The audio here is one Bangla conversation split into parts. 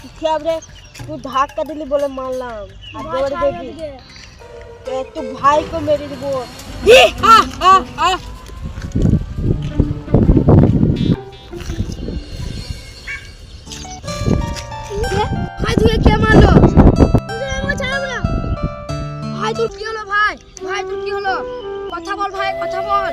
কি খেয়াবরে তুই ধাক্কা দিলি বলে মারলাম। আর দৌড়ে দেখবি। তুই ভাইকে মেরে দিব। ভাই তুই কে মারলো? ভাই তোর কি হলো ভাই? ভাই তোর কি হলো? কথা বল ভাই কথা বল।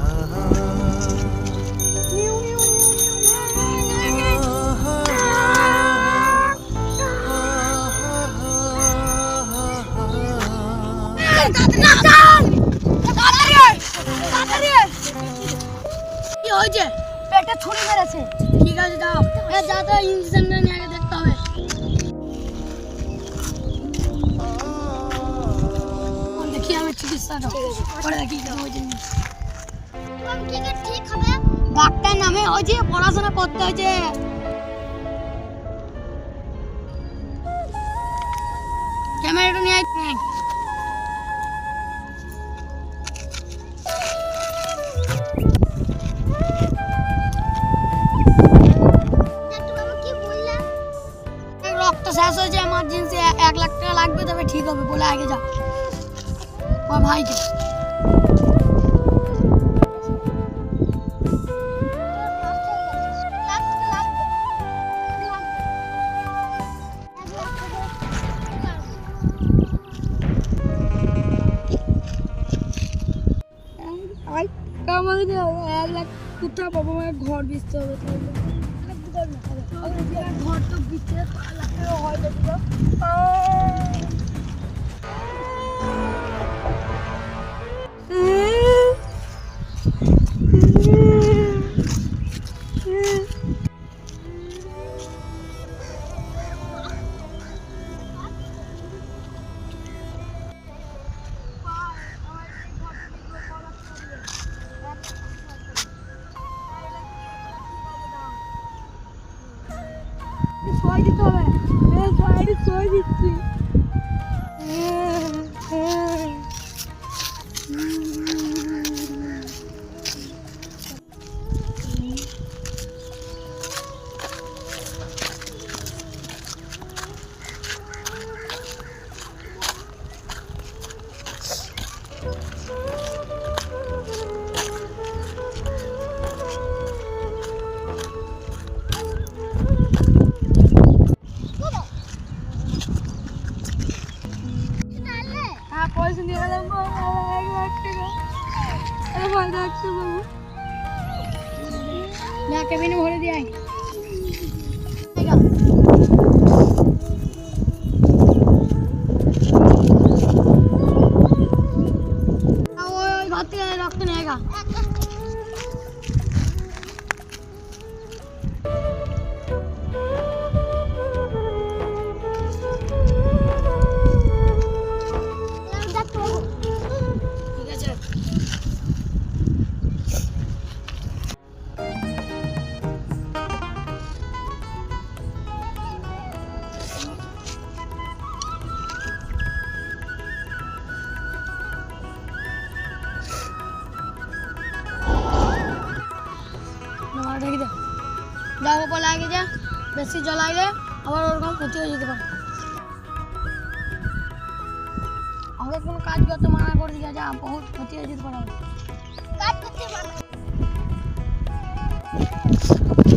হয়েছে? পেটে ছুরি মেরেছে। ঠিক আছে দাও এ যা তো ইঞ্জেকশনটা নিয়ে আগে দেখতে হবে। দেখি আমি চিকিৎসাটা করে দেখি কি হয়েছে ডাক্তার নামে হয়েছে পড়াশোনা করতে হয়েছে। লাগবে তবে ঠিক হবে বলে আগে যা। আমার ভাইকে আমাকে এক লাখ কোথাও ঘর বেচতে হবে ঘর তো বিচে pode comer. Meu slide sou de ভয় লাগছে বাবু। না ভরে দিয়ে যা ওপর লাগে যে, বেশি জল লাগলে আবার ওরকম ক্ষতি হয়ে যেতে পারে আমাকে কোনো কাজ করতে মানা করে দিয়ে যা, বহুত ক্ষতি হয়ে যেতে পারে আমার। ঠিক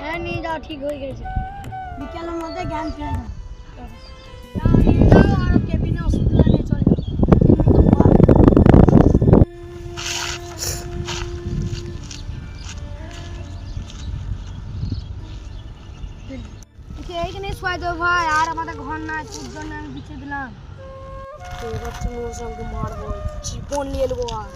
হ্যাঁ নিয়ে যাও ঠিক হয়ে গেছে। বিকেলের মধ্যে জ্ঞান ফিরে যাও এইখানে শোয়া দেবো ভাই আর আমাদের ঘর নাই তোর জন্য আমি বিছিয়ে দিলাম। এবার মারবো জীবন নিয়ে নেব আর।